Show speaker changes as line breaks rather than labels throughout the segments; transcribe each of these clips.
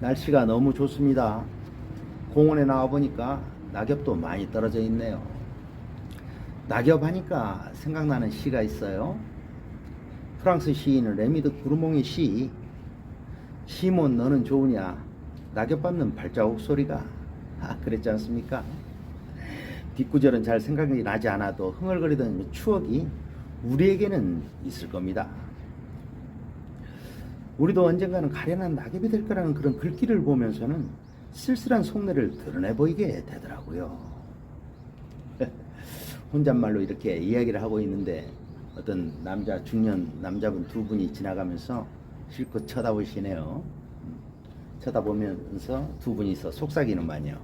날씨가 너무 좋습니다. 공원에 나와 보니까 낙엽도 많이 떨어져 있네요. 낙엽 하니까 생각나는 시가 있어요. 프랑스 시인 레미드 구르몽의 시 시몬 너는 좋으냐 낙엽 밟는 발자국 소리가 아, 그랬지 않습니까? 뒷구절은 잘 생각이 나지 않아도 흥얼거리던 추억이 우리에게는 있을 겁니다. 우리도 언젠가는 가련한 낙엽이 될 거라는 그런 글귀를 보면서는 쓸쓸한 속내를 드러내 보이게 되더라고요. 혼잣말로 이렇게 이야기를 하고 있는데 어떤 남자 중년 남자분 두 분이 지나가면서 실컷 쳐다보시네요. 음, 쳐다보면서 두 분이서 속삭이는만요.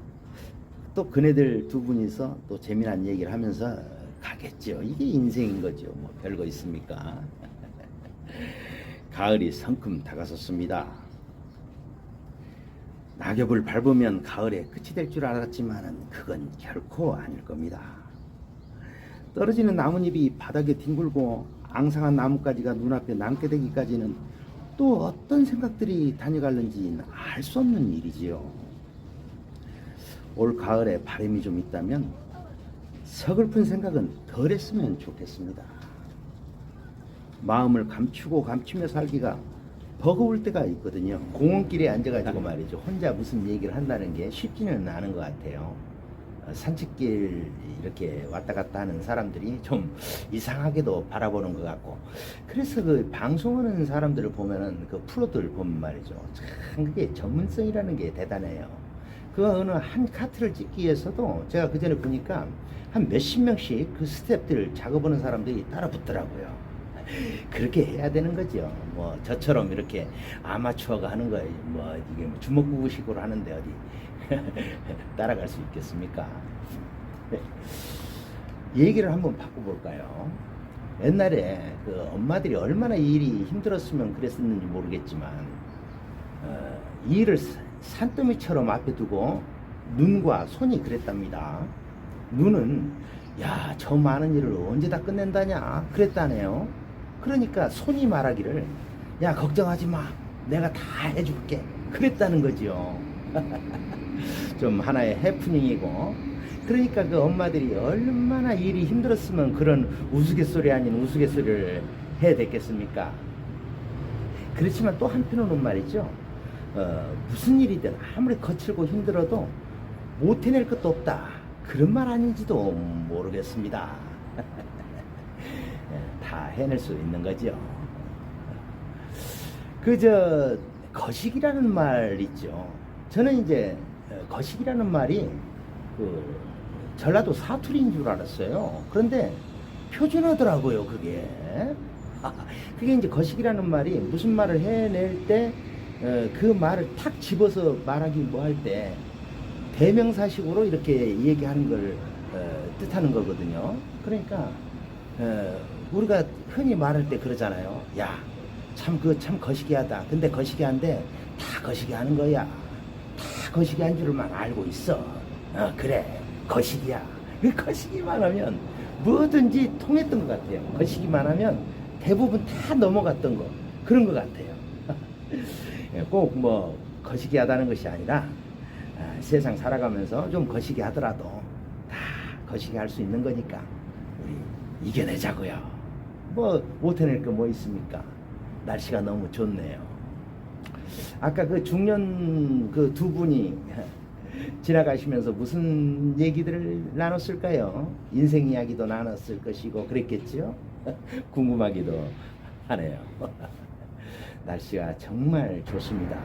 또 그네들 두 분이서 또 재미난 얘기를 하면서 가겠죠. 이게 인생인 거죠. 뭐 별거 있습니까? 가을이 성큼 다가섰습니다. 낙엽을 밟으면 가을의 끝이 될 줄 알았지만은 그건 결코 아닐 겁니다. 떨어지는 나뭇잎이 바닥에 뒹굴고 앙상한 나뭇가지가 눈앞에 남게 되기까지는 또 어떤 생각들이 다녀갈는지 알 수 없는 일이지요. 올 가을에 바람이 좀 있다면 서글픈 생각은 덜 했으면 좋겠습니다. 마음을 감추고 감추며 살기가 버거울 때가 있거든요. 공원길에 앉아가지고 말이죠. 혼자 무슨 얘기를 한다는 게 쉽지는 않은 것 같아요. 어, 산책길 이렇게 왔다 갔다 하는 사람들이 좀 이상하게도 바라보는 것 같고 그래서 그 방송하는 사람들을 보면은 그 프로들 보면 말이죠 참 그게 전문성이라는 게 대단해요 그 어느 한 카트를 찍기 위해서도 제가 그 전에 보니까 한 몇십 명씩 그 스탭들 작업하는 사람들이 따라 붙더라고요 그렇게 해야 되는 거죠. 뭐 저처럼 이렇게 아마추어가 하는 거예요. 뭐 이게 뭐 주먹구구식으로 하는데 어디 따라갈 수 있겠습니까? 얘기를 한번 바꿔볼까요? 옛날에 그 엄마들이 얼마나 이 일이 힘들었으면 그랬었는지 모르겠지만 어, 이 일을 사- 산더미처럼 앞에 두고 눈과 손이 그랬답니다. 눈은 야 저 많은 일을 언제 다 끝낸다냐 그랬다네요. 그러니까 손이 말하기를 야 걱정하지 마 내가 다 해줄게 그랬다는 거죠. 좀 하나의 해프닝이고 그러니까 그 엄마들이 얼마나 일이 힘들었으면 그런 우스갯소리 아닌 우스갯소리를 해야 됐겠습니까? 그렇지만 또 한편으로는 말이죠. 어, 무슨 일이든 아무리 거칠고 힘들어도 못 해낼 것도 없다. 그런 말 아닌지도 모르겠습니다. 예, 다 해낼 수 있는 거죠. 그저 거식이라는 말 있죠. 저는 이제 어, 거식이라는 말이 그 전라도 사투리인 줄 알았어요. 그런데 표준어더라고요, 그게. 그게 이제 거식이라는 말이 무슨 말을 해낼 때 그 말을 탁 집어서 말하기 뭐 할 때 대명사식으로 이렇게 얘기하는 걸 어, 뜻하는 거거든요. 그러니까 어, 우리가 흔히 말할 때 그러잖아요. 야, 참그참 거시기하다. 근데 거시기한데 다 거시기하는 거야. 다 거시기한 줄만 알고 있어. 어, 그래, 거시기야. 그 거시기만 하면 뭐든지 통했던 것 같아요. 거시기만 하면 대부분 다 넘어갔던 거 그런 것 같아요. 꼭 뭐 거시기 하다는 것이 아니라 아, 세상 살아가면서 좀 거시기 하더라도 다 거시기 할 수 있는 거니까 우리 이겨내자고요. 뭐 못해낼 거 뭐 있습니까? 날씨가 너무 좋네요. 아까 그 중년 그 두 분이 지나가시면서 무슨 얘기들을 나눴을까요? 인생 이야기도 나눴을 것이고 그랬겠죠? 궁금하기도 하네요. 날씨가 정말 좋습니다.